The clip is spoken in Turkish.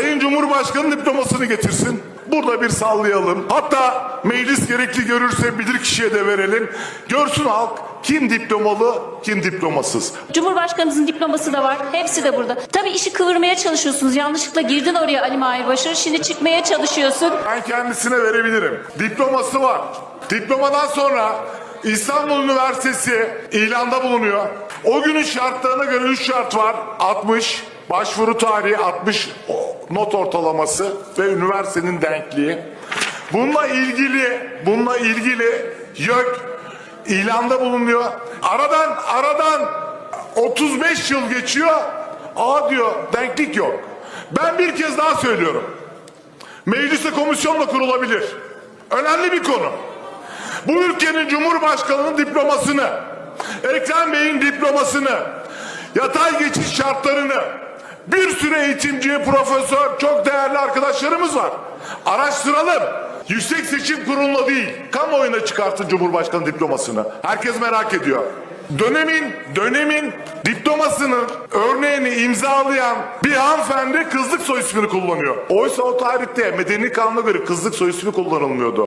Sayın Cumhurbaşkanı diplomasını getirsin. Burada bir sallayalım. Hatta meclis gerekli görürse bilirkişiye de verelim. Görsün halk kim diplomalı, kim diplomasız. Cumhurbaşkanınızın diploması da var. Hepsi de burada. Tabii işi kıvırmaya çalışıyorsunuz. Yanlışlıkla girdin oraya Ali Mahir Başar. Şimdi çıkmaya çalışıyorsun. Ben kendisine verebilirim. Diploması var. Diplomadan sonra İstanbul Üniversitesi ilanda bulunuyor. O günün şartlarına göre 3 şart var. 60, başvuru tarihi 60 not ortalaması ve üniversitenin denkliği. Bununla ilgili, bununla ilgili YÖK ilanda bulunuyor. Aradan, aradan 35 yıl geçiyor. Aa diyor denklik yok. Ben bir kez daha söylüyorum. Mecliste komisyonla kurulabilir. Önemli bir konu. Bu ülkenin Cumhurbaşkanı'nın diplomasını, Ekrem Bey'in diplomasını, yatay geçiş şartlarını, bir sürü eğitimci, profesör, çok değerli arkadaşlarımız var. Araştıralım. Yüksek Seçim Kurulu'na değil, kamuoyuna çıkartın Cumhurbaşkanı diplomasını. Herkes merak ediyor. Dönemin, dönemin diplomasının örneğini imzalayan bir hanımefendi kızlık soy ismini kullanıyor. Oysa o tarihte medeni kanuna göre kızlık soy ismi kullanılmıyordu.